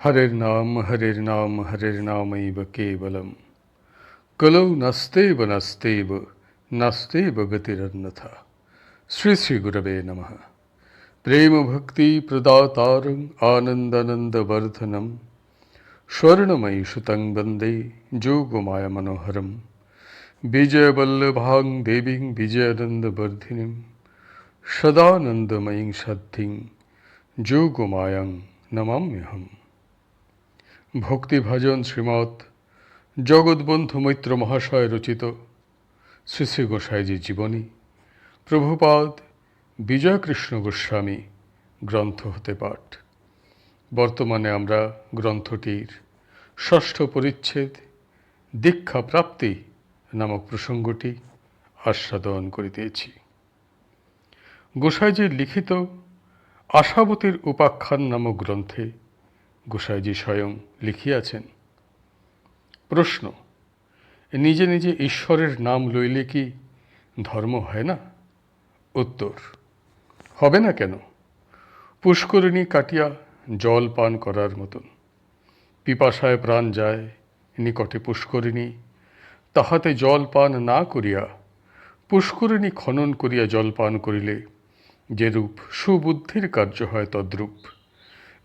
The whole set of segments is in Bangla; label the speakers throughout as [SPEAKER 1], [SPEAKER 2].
[SPEAKER 1] হরের নাম হরের নাম হরের নামৈব কেবলম কলৌ নাস্তেব নাস্তেব নাস্তেব গতিরন্যথা শ্রী শ্রী গুরবে নম প্রেম ভক্তি প্রদাতারং আনন্দনন্দবর্ধনম স্বর্ণময়ী সুতং বন্দে যোগমায় মনোহরম বিজয়বল্লভাং দেবীং বিজয়ানন্দবর্ধিনীম সদানন্দময়ীং সাধ্যিং যোগমায়ং নমাম্যহম ভক্তিভাজন শ্রীমৎ জগৎবন্ধু মৈত্র মহাশয় রচিত শ্রী শ্রী গোসাইজির জীবনী। প্রভুপাদ বিজয়কৃষ্ণ গোস্বামী গ্রন্থ হতে পাঠ। বর্তমানে আমরা গ্রন্থটির ষষ্ঠ পরিচ্ছেদ দীক্ষা প্রাপ্তি নামক প্রসঙ্গটি আস্বাদন করিতেছি। গোসাইজির লিখিত আশাবতীর উপাখ্যান নামক গ্রন্থে গোসাইজি স্বয়ং লিখিয়াছেন, প্রশ্ন, নিজে নিজে ঈশ্বরের নাম লইলে কি ধর্ম হয় না? উত্তর, হবে না কেন? পুষ্করিণী কাটিয়া জল পান করার মতন। পিপাসায় প্রাণ যায় নিকটে পুষ্করিণী, তাহাতে জল পান না করিয়া পুষ্করিণী খনন করিয়া জল পান করিলে যেরূপ সুবুদ্ধির কার্য হয় তদ্রূপ।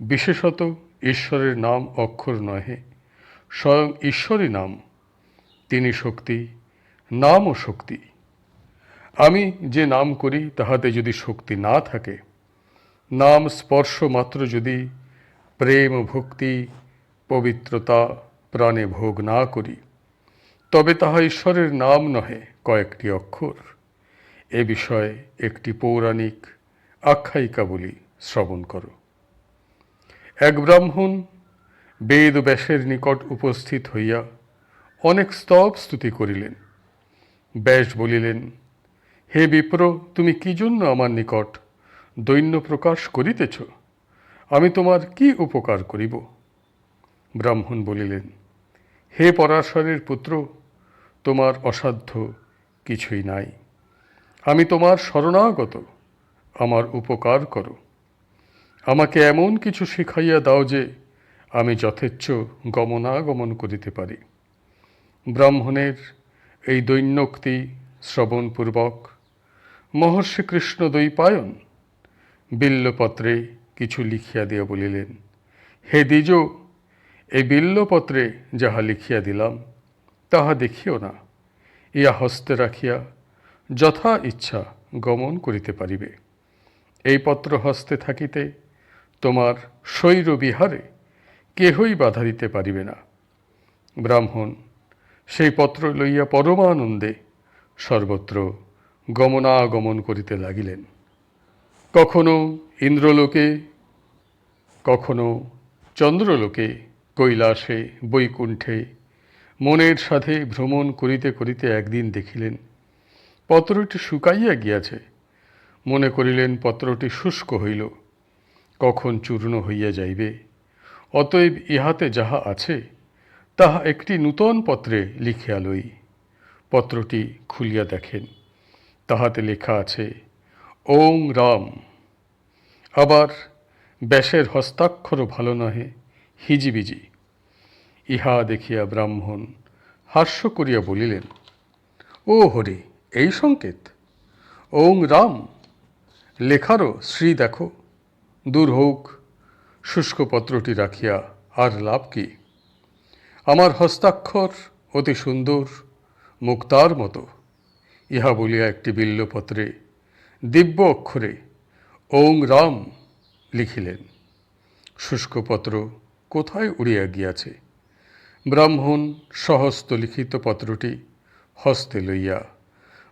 [SPEAKER 1] বিশেষত ঈশ্বরের নাম অক্ষর নহে, স্বয়ং ঈশ্বরই নাম, তিনি শক্তি, নামও শক্তি। আমি যে নাম করি, তাহাতে যদি শক্তি না থাকে, নাম স্পর্শ মাত্র যদি প্রেম ভক্তি পবিত্রতা প্রাণে ভোগ না করি, তবে তাহা ঈশ্বরের নাম নহে, কয়েকটি অক্ষর। এ বিষয়ে একটি পৌরাণিক আখ্যায়িকা বলি শ্রবণ করো। এক ব্রাহ্মণ বেদ ব্যাসের নিকট উপস্থিত হইয়া অনেক স্তব স্তুতি করিলেন। ব্যাস বলিলেন, হে বিপ্র, তুমি কি জন্য আমার নিকট দৈন্য প্রকাশ করিতেছ? আমি তোমার কি উপকার করিব? ব্রাহ্মণ বলিলেন, হে পরাশরের পুত্র, তোমার অসাধ্য কিছুই নাই। আমি তোমার শরণাগত, আমার উপকার করো। আমাকে এমন কিছু শিখাইয়া দাও যে আমি যথেচ্ছ গমনাগমন করিতে পারি। ব্রাহ্মণের এই দৈন্যক্তি শ্রবণপূর্বক মহর্ষি কৃষ্ণ দৈপায়ন বিল্লপত্রে কিছু লিখিয়া দিয়া বলিলেন, হে দ্বিজ, এই বিল্লপত্রে যাহা লিখিয়া দিলাম, তাহা দেখিও না। ইয়া হস্তে রাখিয়া যথা ইচ্ছা গমন করিতে পারিবে। এই পত্র হস্তে থাকিতে তোমার শৈর বিহারে কেহই বাধা দিতে পারিবে না। ব্রাহ্মণ, সেই পত্র লইয়া পরমানন্দে সর্বত্র গমনাগমন করিতে লাগিলেন। কখনো ইন্দ্রলোকে, কখনো চন্দ্রলোকে কৈলাসে, বৈকুণ্ঠে মনের সাথে ভ্রমণ করিতে করিতে একদিন দেখিলেন, পত্রটি শুকাইয়া গিয়াছে। মনে করিলেন পত্রটি শুষ্ক হইল। কখন চূর্ণ হইয়া যাইবে? অতএব ইহাতে যাহা আছে, তাহা একটি নূতন পত্রে লিখিয়া লই। পত্রটি খুলিয়া দেখেন, তাহাতে লেখা আছে, ওং রাম। আবার, ব্যাসের হস্তাক্ষরও ভালো নহে, হিজিবিজি। ইহা দেখিয়া ব্রাহ্মণ হাস্য করিয়া বলিলেন, ও হরি, এই সংকেত? ওং রাম, লেখারও শ্রী দেখো। দূর হোক শুষ্ক পত্রটি রাখিয়া আর লাভ কি? আমার হস্তাক্ষর অতি সুন্দর মুক্তার মতো। ইহা বলিয়া একটি বিল্লপত্রে দিব্য অক্ষরে ওং রাম লিখিলেন। শুষ্কপত্র কোথায় উড়িয়া গিয়াছে? ব্রাহ্মণ সহস্ত লিখিত পত্রটি হস্তে লইয়া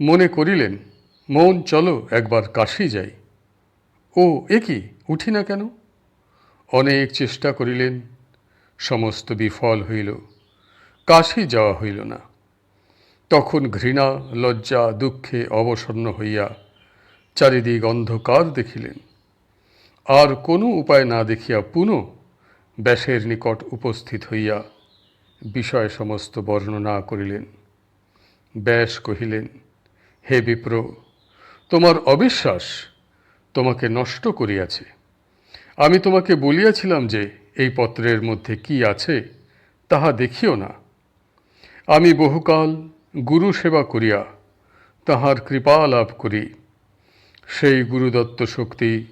[SPEAKER 1] মনে করিলেন, মন চলো একবার কাশি যাই। ও, এ কি? উঠি না কেন? অনেক চেষ্টা করিলেন, সমস্ত বিফল হইল, কাশি যাওয়া হইল না। তখন ঘৃণা, লজ্জা, দুঃখে অবসন্ন হইয়া চারিদিক অন্ধকার দেখিলেন। আর কোনো উপায় না দেখিয়া পুনঃ ব্যাসের নিকট উপস্থিত হইয়া বিষয় সমস্ত বর্ণনা করিলেন। ব্যাস কহিলেন, হে বিপ্র, তোমার অবিশ্বাস তোমাকে নষ্ট করিয়াছে। আমি তোমাকে বলিয়াছিলাম যে, এই পত্রের মধ্যে কি আছে, তাহা দেখিও না। আমি বহুকাল গুরু সেবা করিয়া তাহার কৃপা লাভ করি। সেই গুরুদত্ত শক্তি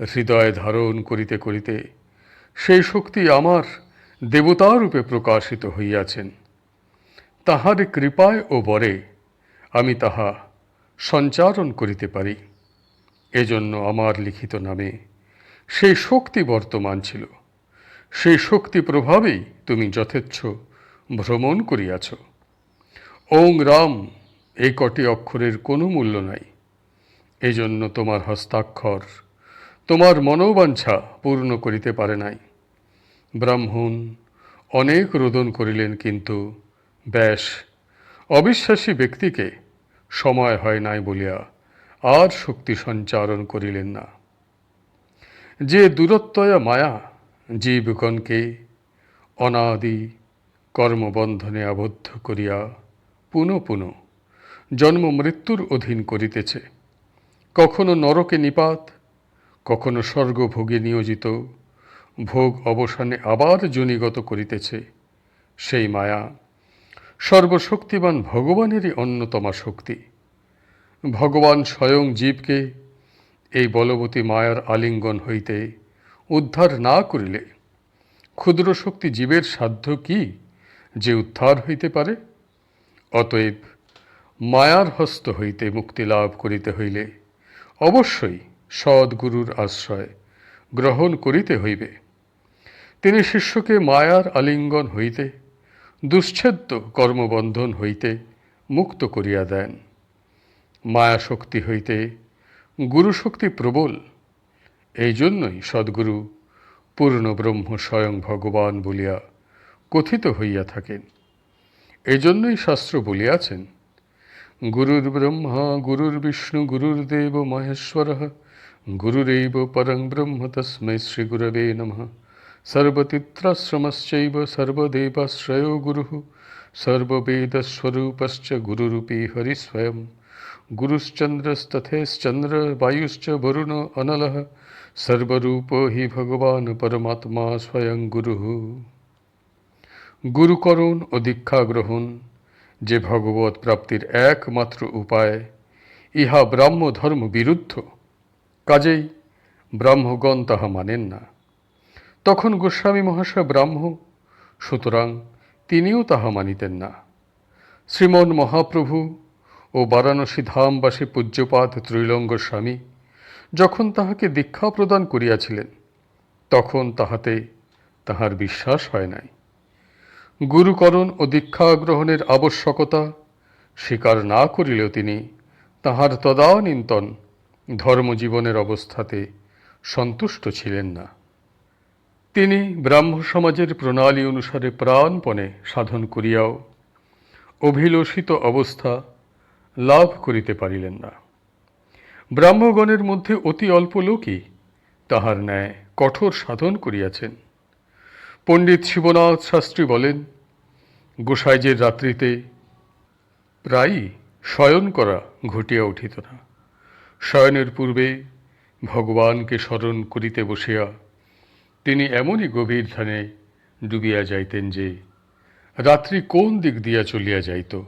[SPEAKER 1] হৃদয়ে ধারণ করিতে করিতে, সেই শক্তি আমার দেবতারূপে প্রকাশিত হইয়াছেন। তাহার কৃপায় ও বরে আমি তাহা সঞ্চারণ করিতে পারি। এজন্য আমার লিখিত নামে সেই শক্তি বর্তমান ছিল। সেই শক্তি প্রভাবেই তুমি যথেচ্ছ ভ্রমণ করিয়াছ। ওং রাম, এই কটি অক্ষরের কোনো মূল্য নাই। এজন্য তোমার হস্তাক্ষর, তোমার মনোবাঞ্ছা পূর্ণ করিতে পারে নাই। ব্রাহ্মণ, অনেক রোদন করিলেন কিন্তু, ব্যাস, অবিশ্বাসী ব্যক্তিকে সময় হয় নাই বলিয়া আর শক্তি সঞ্চারণ করিলেন না। যে দূরত্বয়া মায়া জীবগণকে অনাদি কর্মবন্ধনে আবদ্ধ করিয়া পুনঃ পুনঃ জন্ম মৃত্যুর অধীন করিতেছে। কখনো নরকে নিপাত, কখনো স্বর্গভোগে নিয়োজিত, ভোগ অবসানে আবার জনিগত করিতেছে। সেই মায়া সর্বশক্তিমান ভগবানেরই অন্যতমা শক্তি। ভগবান স্বয়ং জীবকে এই বলবতী মায়ার আলিঙ্গন হইতে উদ্ধার না করিলে ক্ষুদ্র শক্তি জীবের সাধ্য কি যে উদ্ধার হইতে পারে? অতএব মায়ার হস্ত হইতে মুক্তি লাভ করিতে হইলে অবশ্যই সদ্গুরুর আশ্রয় গ্রহণ করিতে হইবে। তিনি শিষ্যকে মায়ার আলিঙ্গন হইতে, দুশ্ছেদ্য কর্মবন্ধন হইতে মুক্ত করিয়া দেন। মায়া শক্তি হইতে গুরুশক্তি প্রবল। এই জন্যই সদ্গুরু পূর্ণ ব্রহ্ম স্বয়ং ভগবান বলিয়া কথিত হইয়া থাকেন। এই জন্যই শাস্ত্র বলিয়াছেন, গুরুর ব্রহ্মা, গুরুর বিষ্ণু, গুরুর দেব মহেশ্বর, গুরুরেব পরং ব্রহ্ম তস্মৈ শ্রীগুরবে নমঃ। সর্বতিত্রাশ্রমশ্চৈব সর্বদেবাশ্রয়ো গুরু। সর্ববেদস্বরূপশ্চ গুরুরূপী হরিস্বয়ং গুরুশ্চন্দ্রস্তথেশ্চন্দ্র বায়ুশ্চ বরুণ অনলः সর্বরূপ হি ভগবান পরমাত্মা স্বয়ং গুরু গুরুকরণ ও দীক্ষা গ্রহণ যে ভগবত প্রাপ্তির একমাত্র উপায় ইহা ব্রাহ্ম ধর্ম বিরুদ্ধ কাজেই ব্রাহ্মগণ তাহা মানেন না তখন গোস্বামী মহাশয় ব্রাহ্ম সুতরাং তিনিও তাহা মানিতেন না শ্রীমন মহাপ্রভু ও বারাণসী ধামবাসী পূজ্যপাত ত্রৈলঙ্গ স্বামী যখন তাহাকে দীক্ষা প্রদান করিয়াছিলেন, তখন তাহাতে তাহার বিশ্বাস হয় নাই। গুরুকরণ ও দীক্ষা গ্রহণের আবশ্যকতা স্বীকার না করিলেও তিনি তাহার তদানীন্তন ধর্মজীবনের অবস্থাতে সন্তুষ্ট ছিলেন না। তিনি ব্রাহ্ম সমাজের প্রণালী অনুসারে প্রাণপণে সাধন করিয়াও অভিলষিত অবস্থা লাভ করিতে পারিলেন না। ব্রাহ্মগণের মধ্যে অতি অল্প লোকই তাহার ন্যায় কঠোর সাধন করিয়াছেন। পণ্ডিত শিবনাথ শাস্ত্রী বলেন, গোসাইজের রাত্রিতে প্রায়ই শয়ন করা ঘটিয়া উঠিত না। শয়নের পূর্বে ভগবানকে স্মরণ করিতে বসিয়া তিনি এমনই গভীর ধ্যানে ডুবিয়া যাইতেন যে, রাত্রি কোন দিক দিয়া চলিয়া যাইত।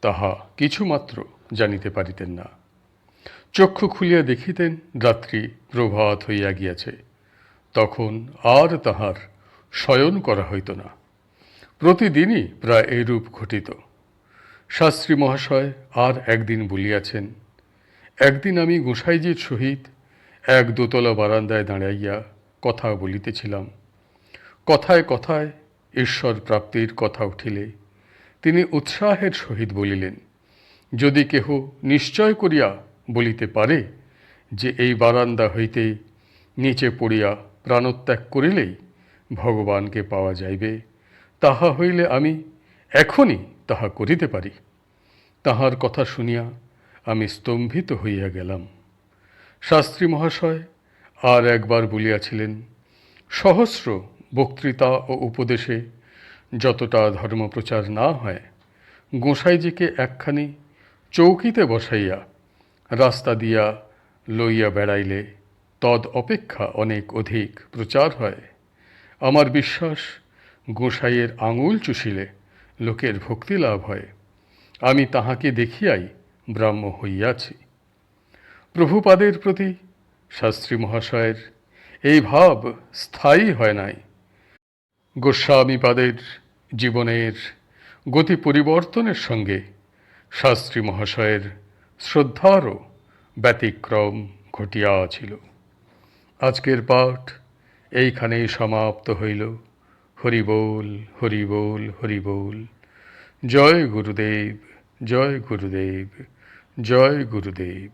[SPEAKER 1] তাহা কিছুমাত্র জানিতে পারিতেন না। চক্ষু খুলিয়া দেখিতেন রাত্রি প্রভাত হইয়া গিয়াছে। তখন আর তাহার শয়ন করা হইত না। প্রতিদিনই প্রায় এইরূপ ঘটিত। শাস্ত্রী মহাশয় আর একদিন বলিয়াছেন, একদিন আমি গোসাইজির সহিত এক দোতলা বারান্দায় দাঁড়াইয়া কথা বলিতেছিলাম। কথায় কথায় ঈশ্বর প্রাপ্তির কথা উঠিলে তিনি উৎসাহের সহিত বলিলেন, যদি কেহ নিশ্চয় করিয়া বলিতে পারে যে এই বারান্দা হইতে নিচে পড়িয়া প্রাণত্যাগ করিলেই ভগবানকে পাওয়া যাইবে, তাহা হইলে আমি এখনই তাহা করিতে পারি। তাহার কথা শুনিয়া আমি স্তম্ভিত হইয়া গেলাম। শাস্ত্রী মহাশয় আর একবার বলিয়াছিলেন, সহস্র বক্তৃতা ও উপদেশে যতটা ধর্মপ্রচার না হয়, গোসাইজিকে একখানি চৌকিতে বসাইয়া রাস্তা দিয়া লইয়া বেড়াইলে তদ অপেক্ষা অনেক অধিক প্রচার হয়। আমার বিশ্বাস, গোসাইয়ের আঙুল চুষিলে লোকের ভক্তি লাভ হয়। আমি তাহাকে দেখিয়াই ব্রাহ্ম হইয়াছি। প্রভুপাদের প্রতি শাস্ত্রী মহাশয়ের এই ভাব স্থায়ী হয় নাই। গোস্বামীপাদের জীবনের গতি পরিবর্তনের সঙ্গে শাস্ত্রী মহাশয়ের শ্রদ্ধারও ব্যতিক্রম ঘটিয়াছিল আজকের পাঠ এইখানেই সমাপ্ত হইল। হরিবোল হরিবোল হরিবোল জয় গুরুদেব জয় গুরুদেব জয় গুরুদেব।